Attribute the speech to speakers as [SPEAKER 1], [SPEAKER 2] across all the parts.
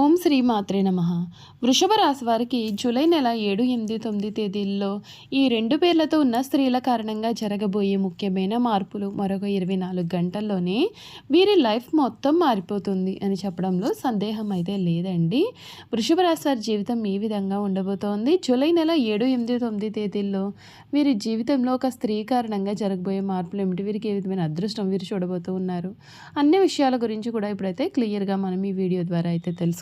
[SPEAKER 1] ఓం శ్రీ మాత్రే నమ. వృషభ రాశి వారికి జూలై నెల ఏడు ఎనిమిది తొమ్మిది తేదీల్లో ఈ రెండు పేర్లతో ఉన్న స్త్రీల కారణంగా జరగబోయే ముఖ్యమైన మార్పులు మరొక ఇరవై నాలుగు గంటల్లోనే వీరి లైఫ్ మొత్తం మారిపోతుంది అని చెప్పడంలో సందేహం అయితే లేదండి. వృషభ రాశి వారి జీవితం ఈ విధంగా ఉండబోతోంది. జూలై నెల ఏడు ఎనిమిది తొమ్మిది తేదీల్లో వీరి జీవితంలో ఒక స్త్రీ కారణంగా జరగబోయే మార్పులు ఏమిటి? వీరికి ఏ విధమైన అదృష్టం వీరు చూడబోతూ ఉన్నారు? అన్ని విషయాల గురించి కూడా ఇప్పుడైతే క్లియర్గా మనం ఈ వీడియో ద్వారా అయితే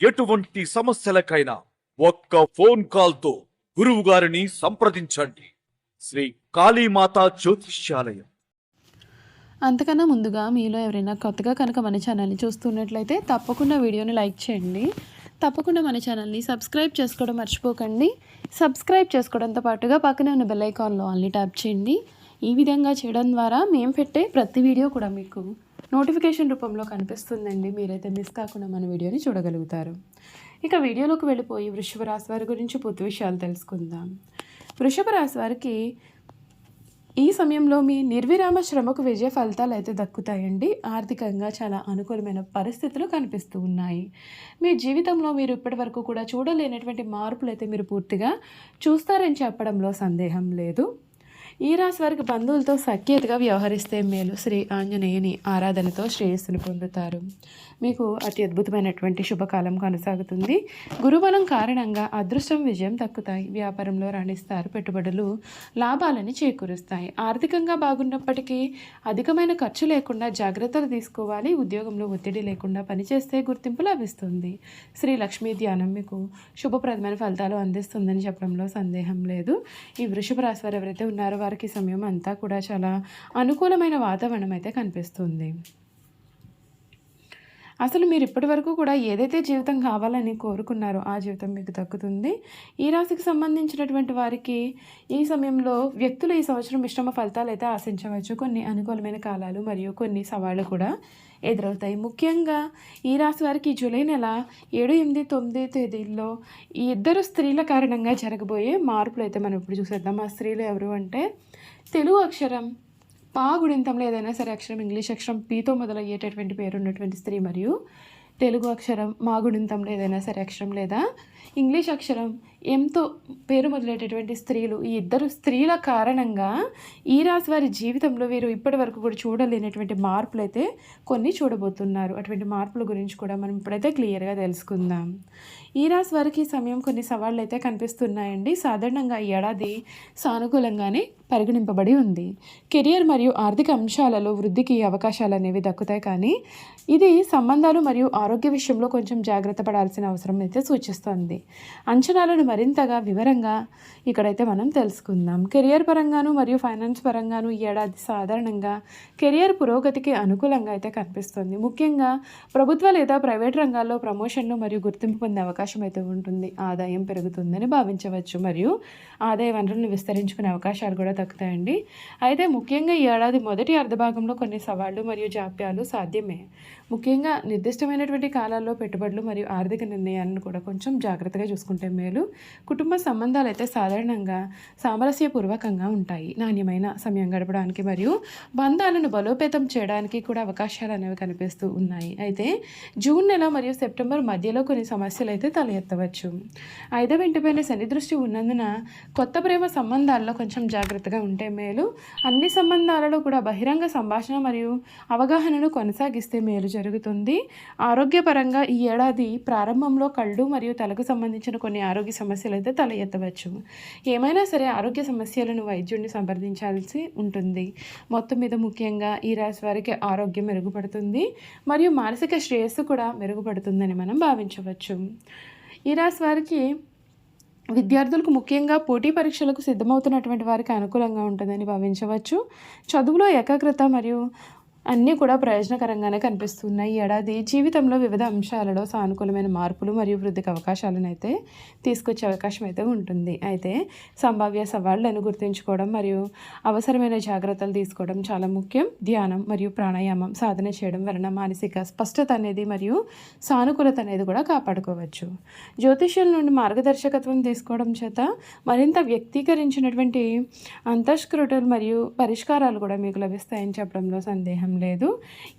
[SPEAKER 2] ఎటువంటి సమస్యలకైనా ఒక్క ఫోన్ కాల్తో గురువు గారిని సంప్రదించండి. శ్రీ కాళీమాత జ్యోతిష్యాలయం.
[SPEAKER 1] అంతకన్నా ముందుగా మీలో ఎవరైనా కొత్తగా కనుక మన ఛానల్ని చూస్తున్నట్లయితే తప్పకుండా వీడియోని లైక్ చేయండి. తప్పకుండా మన ఛానల్ని సబ్స్క్రైబ్ చేసుకోవడం మర్చిపోకండి. సబ్స్క్రైబ్ చేసుకోవడంతో పాటుగా పక్కనే ఉన్న బెల్ ఐకాన్లో అన్ని ట్యాప్ చేయండి. ఈ విధంగా చేయడం ద్వారా మేము పెట్టే ప్రతి వీడియో కూడా మీకు నోటిఫికేషన్ రూపంలో కనిపిస్తుందండి. మీరైతే మిస్ కాకుండా మన వీడియోని చూడగలుగుతారు. ఇక వీడియోలోకి వెళ్ళిపోయి వృషభ రాశి వారి గురించి పూర్తి విషయాలు తెలుసుకుందాం. వృషభ రాశి వారికి ఈ సమయంలో మీ నిర్విరామ శ్రమకు విజయ ఫలితాలు అయితే దక్కుతాయండి. ఆర్థికంగా చాలా అనుకూలమైన పరిస్థితులు కనిపిస్తూ ఉన్నాయి. మీ జీవితంలో మీరు ఇప్పటి వరకు కూడా చూడలేనటువంటి మార్పులు అయితే మీరు పూర్తిగా చూస్తారని చెప్పడంలో సందేహం లేదు. ఈ రాశి వారికి బంధువులతో సఖ్యతగా వ్యవహరిస్తే మేలు. శ్రీ ఆంజనేయుని ఆరాధనతో శ్రేయస్సును పొందుతారు. మీకు అతి అద్భుతమైనటువంటి శుభకాలం కొనసాగుతుంది. గురుబలం కారణంగా అదృష్టం విజయం తక్కుతాయి వ్యాపారంలో రాణిస్తారు. పెట్టుబడులు లాభాలని చేకూరుస్తాయి. ఆర్థికంగా బాగున్నప్పటికీ అధికమైన ఖర్చు లేకుండా జాగ్రత్తలు తీసుకోవాలి. ఉద్యోగంలో ఒత్తిడి లేకుండా పనిచేస్తే గుర్తింపు లభిస్తుంది. శ్రీ లక్ష్మీ ధ్యానం మీకు శుభప్రదమైన ఫలితాలు అందిస్తుందని చెప్పడంలో సందేహం లేదు. ఈ వృషభ రాశి వారు ఎవరైతే ఉన్నారో వారికి సమయం అంతా కూడా చాలా అనుకూలమైన వాతావరణం అయితే కనిపిస్తుంది. అసలు మీరు ఇప్పటి వరకు కూడా ఏదైతే జీవితం కావాలని కోరుకున్నారో ఆ జీవితం మీకు దక్కుతుంది. ఈ రాశికి సంబంధించినటువంటి వారికి ఈ సమయంలో వ్యక్తులు ఈ సంవత్సరం మిశ్రమ ఫలితాలు అయితే ఆశించవచ్చు. కొన్ని అనుకూలమైన కాలాలు మరియు కొన్ని సవాళ్ళు కూడా ఎదురవుతాయి. ముఖ్యంగా ఈ రాశి వారికి జూలై నెల ఏడు ఎనిమిది తొమ్మిది తేదీల్లో ఈ ఇద్దరు స్త్రీల కారణంగా జరగబోయే మార్పులు అయితే మనం ఇప్పుడు చూసేద్దాం. ఆ స్త్రీలు ఎవరు అంటే తెలుగు అక్షరం పాగుడింతంలో ఏదైనా సరే అక్షరం ఇంగ్లీష్ అక్షరం పీతో మొదలయ్యేటటువంటి పేరు ఉన్నటువంటి స్త్రీ మరియు తెలుగు అక్షరం మాగుడింతంలో ఏదైనా సరే అక్షరం లేదా ఇంగ్లీష్ అక్షరం ఎంతో పేరు మొదలయ్యేటటువంటి స్త్రీలు ఈ ఇద్దరు స్త్రీల కారణంగా ఈ రాశి వారి జీవితంలో వీరు ఇప్పటి వరకు కూడా చూడలేనటువంటి మార్పులు అయితే కొన్ని చూడబోతున్నారు. అటువంటి మార్పుల గురించి కూడా మనం ఇప్పుడైతే క్లియర్గా తెలుసుకుందాం. ఈ రాశి వారికి ఈ సమయం కొన్ని సవాళ్ళు అయితే కనిపిస్తున్నాయండి. సాధారణంగా ఈ ఏడాది సానుకూలంగానే పరిగణింపబడి ఉంది. కెరియర్ మరియు ఆర్థిక అంశాలలో వృద్ధికి అవకాశాలు అనేవి దక్కుతాయి కానీ ఇది సంబంధాలు మరియు ఆరోగ్య విషయంలో కొంచెం జాగ్రత్త పడాల్సిన అవసరం అయితే సూచిస్తుంది. అంచనాలను మరింతగా వివరంగా ఇక్కడైతే మనం తెలుసుకుందాం. కెరియర్ పరంగాను మరియు ఫైనాన్స్ పరంగాను ఈ ఏడాది సాధారణంగా కెరియర్ పురోగతికి అనుకూలంగా అయితే కనిపిస్తుంది. ముఖ్యంగా ప్రభుత్వ లేదా ప్రైవేట్ రంగాల్లో ప్రమోషన్లు మరియు గుర్తింపు పొందే అవకాశం అయితే ఉంటుంది. ఆదాయం పెరుగుతుందని భావించవచ్చు మరియు ఆదాయ వనరులను విస్తరించుకునే అవకాశాలు కూడా తగ్గుతాయండి. అయితే ముఖ్యంగా ఈ ఏడాది మొదటి అర్ధభాగంలో కొన్ని సవాళ్ళు మరియు జాప్యాలు సాధ్యమే. ముఖ్యంగా నిర్దిష్టమైనటువంటి కాలాల్లో పెట్టుబడులు మరియు ఆర్థిక నిర్ణయాలను కూడా కొంచెం జాగ్రత్తగా చూసుకుంటే మేలు. కుటుంబ సంబంధాలు అయితే సాధారణంగా సామరస్యపూర్వకంగా ఉంటాయి. నాణ్యమైన సమయం గడపడానికి మరియు బంధాలను బలోపేతం చేయడానికి కూడా అవకాశాలు అనేవి కనిపిస్తూ ఉన్నాయి. అయితే జూన్ నెల మరియు సెప్టెంబర్ మధ్యలో కొన్ని సమస్యలు అయితే తల ఎత్తవచ్చు. ఐదవ ఇంటిపైన శని దృష్టి ఉన్నందున కొత్త ప్రేమ సంబంధాల్లో కొంచెం జాగ్రత్తగా ఉంటే మేలు. అన్ని సంబంధాలలో కూడా బహిరంగ సంభాషణ మరియు అవగాహనను కొనసాగిస్తే మేలు జరుగుతుంది. ఆరోగ్యపరంగా ఈ ఏడాది ప్రారంభంలో కళ్ళు మరియు తలకు సంబంధించిన కొన్ని ఆరోగ్య సమస్యలు అయితే తల ఎత్తవచ్చు. ఏమైనా సరే ఆరోగ్య సమస్యలను వైద్యుడిని సంప్రదించాల్సి ఉంటుంది. మొత్తం మీద ముఖ్యంగా ఈ రాశి వారికి ఆరోగ్యం మెరుగుపడుతుంది మరియు మానసిక శ్రేయస్సు కూడా మెరుగుపడుతుందని మనం భావించవచ్చు. ఈ రాశి వారికి విద్యార్థులకు ముఖ్యంగా పోటీ పరీక్షలకు సిద్ధమవుతున్నటువంటి వారికి అనుకూలంగా ఉంటుందని భావించవచ్చు. చదువులో ఏకాగ్రత మరియు అన్నీ కూడా ప్రయోజనకరంగానే కనిపిస్తున్నాయి. ఈ ఏడాది జీవితంలో వివిధ అంశాలలో సానుకూలమైన మార్పులు మరియు వృద్ధికి అవకాశాలను అయితే తీసుకొచ్చే అవకాశం అయితే ఉంటుంది. అయితే సంభావ్య సవాళ్ళను గుర్తుంచుకోవడం మరియు అవసరమైన జాగ్రత్తలు తీసుకోవడం చాలా ముఖ్యం. ధ్యానం మరియు ప్రాణాయామం సాధన చేయడం వలన మానసిక స్పష్టత అనేది మరియు సానుకూలత అనేది కూడా కాపాడుకోవచ్చు. జ్యోతిష్యుల నుండి మార్గదర్శకత్వం తీసుకోవడం చేత మరింత వ్యక్తీకరించినటువంటి అంతఃస్కృతులు మరియు పరిష్కారాలు కూడా మీకు లభిస్తాయని చెప్పడంలో సందేహం లేదు.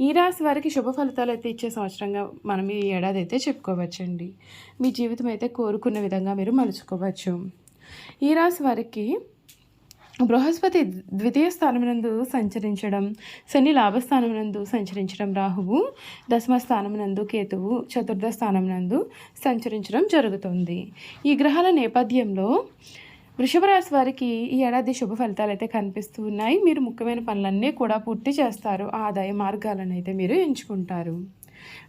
[SPEAKER 1] ఈ రాశి వారికి శుభ ఫలితాలు అయితే ఇచ్చే సంవత్సరంగా మనం ఈ ఏడాది అయితే చెప్పుకోవచ్చండి. మీ జీవితం అయితే కోరుకున్న విధంగా మీరు మలుచుకోవచ్చు. ఈ రాశి వారికి బృహస్పతి ద్వితీయ స్థానమునందు సంచరించడం శని లాభస్థానమునందు సంచరించడం రాహువు దశమ స్థానమునందు కేతువు చతుర్థ స్థానమునందు సంచరించడం జరుగుతుంది. ఈ గ్రహాల నేపథ్యంలో వృషభ రాశి వారికి ఈ ఏడాది శుభ ఫలితాలు అయితే కనిపిస్తూ ఉన్నాయి. మీరు ముఖ్యమైన పనులన్నీ కూడా పూర్తి చేస్తారు. ఆదాయ మార్గాలను అయితే మీరు ఎంచుకుంటారు.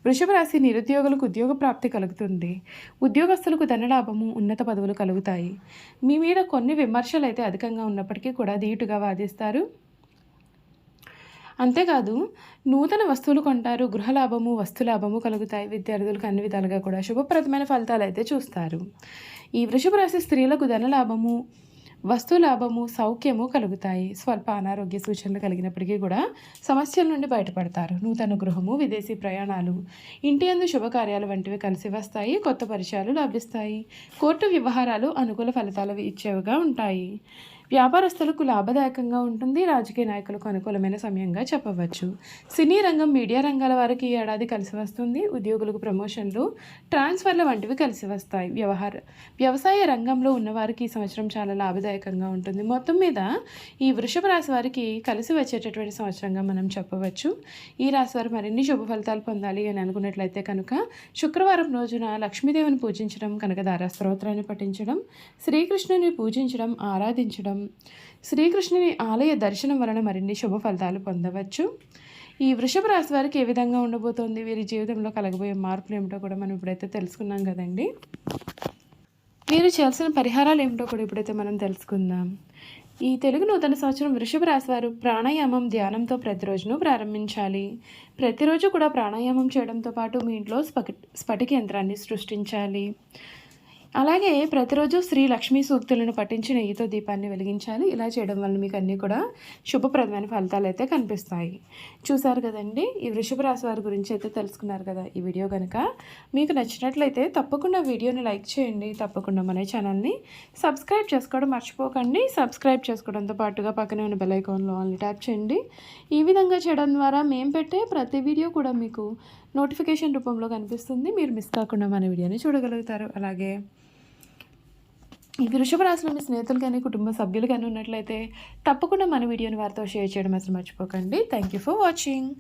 [SPEAKER 1] వృషభ రాశి నిరుద్యోగులకు ఉద్యోగ ప్రాప్తి కలుగుతుంది. ఉద్యోగస్తులకు ధనలాభము ఉన్నత పదవులు కలుగుతాయి. మీ మీద కొన్ని విమర్శలు అయితే అధికంగా ఉన్నప్పటికీ కూడా ధీటుగా వాదిస్తారు. అంతేకాదు నూతన వస్తువులు కొంటారు. గృహలాభము వస్తులాభము కలుగుతాయి. విద్యార్థులకు అన్ని విధాలుగా కూడా శుభప్రదమైన ఫలితాలు అయితే చూస్తారు. ఈ వృషభ రాశి స్త్రీలకు ధనలాభము వస్తులాభము సౌఖ్యము కలుగుతాయి. స్వల్ప అనారోగ్య సూచనలు కలిగినప్పటికీ కూడా సమస్యల నుండి బయటపడతారు. నూతన గృహము విదేశీ ప్రయాణాలు ఇంటి అందు శుభకార్యాలు వంటివి కలిసి వస్తాయి. కొత్త పరిచయాలు లభిస్తాయి. కోర్టు వ్యవహారాలు అనుకూల ఫలితాలు ఇచ్చేవిగా ఉంటాయి. వ్యాపారస్తులకు లాభదాయకంగా ఉంటుంది. రాజకీయ నాయకులకు అనుకూలమైన సమయంగా చెప్పవచ్చు. సినీ రంగం మీడియా రంగాల వారికి ఈ ఏడాది కలిసి వస్తుంది. ఉద్యోగులకు ప్రమోషన్లు ట్రాన్స్ఫర్ల వంటివి కలిసి వస్తాయి. వ్యవహార వ్యవసాయ రంగంలో ఉన్నవారికి ఈ సంవత్సరం చాలా లాభదాయకంగా ఉంటుంది. మొత్తం మీద ఈ వృషభ రాశి వారికి కలిసి వచ్చేటటువంటి సంవత్సరంగా మనం చెప్పవచ్చు. ఈ రాశి వారు మరిన్ని శుభ ఫలితాలు పొందాలి అని అనుకున్నట్లయితే కనుక శుక్రవారం రోజున లక్ష్మీదేవిని పూజించడం కనకదార స్తోత్రాన్ని పఠించడం శ్రీకృష్ణుని పూజించడం ఆరాధించడం శ్రీకృష్ణుని ఆలయ దర్శనం వలన మరిన్ని శుభ ఫలితాలు పొందవచ్చు. ఈ వృషభ రాశి వారికి ఏ విధంగా ఉండబోతోంది? వీరి జీవితంలో కలగబోయే మార్పులు ఏమిటో కూడా మనం ఇప్పుడైతే తెలుసుకున్నాం కదండి. మీరు చేయాల్సిన పరిహారాలు ఏమిటో కూడా ఇప్పుడైతే మనం తెలుసుకుందాం. ఈ తెలుగు నూతన సంవత్సరం వృషభ రాశి వారు ప్రాణాయామం ధ్యానంతో ప్రతిరోజును ప్రారంభించాలి. ప్రతిరోజు కూడా ప్రాణాయామం చేయడంతో పాటు మీ ఇంట్లో స్పటి స్ఫటిక యంత్రాన్ని సృష్టించాలి. అలాగే ప్రతిరోజు శ్రీ లక్ష్మీ సూక్తులను పఠించి నెయ్యితో దీపాన్ని వెలిగించాలి. ఇలా చేయడం వల్ల మీకు అన్నీ కూడా శుభప్రదమైన ఫలితాలు అయితే కనిపిస్తాయి. చూసారు కదండి? ఈ వృషభ రాశి వారి గురించి అయితే తెలుసుకున్నారు కదా ఈ వీడియో కనుక మీకు నచ్చినట్లయితే తప్పకుండా వీడియోని లైక్ చేయండి. తప్పకుండా మన ఛానల్ని సబ్స్క్రైబ్ చేసుకోవడం మర్చిపోకండి. సబ్స్క్రైబ్ చేసుకోవడంతో పాటుగా పక్కనే ఉన్న బెల్ ఐకాన్లో ఆన్లీ ట్యాప్ చేయండి. ఈ విధంగా చేయడం ద్వారా మేము పెట్టే ప్రతి వీడియో కూడా మీకు నోటిఫికేషన్ రూపంలో కనిపిస్తుంది. మీరు మిస్ కాకుండా మన వీడియోని చూడగలుగుతారు. అలాగే ఈ వృషభ రాశిలో మీ స్నేహితులు కానీ కుటుంబ సభ్యులు కానీ ఉన్నట్లయితే తప్పకుండా మన వీడియోని వారితో షేర్ చేయడం అసలు మర్చిపోకండి. Thank you for watching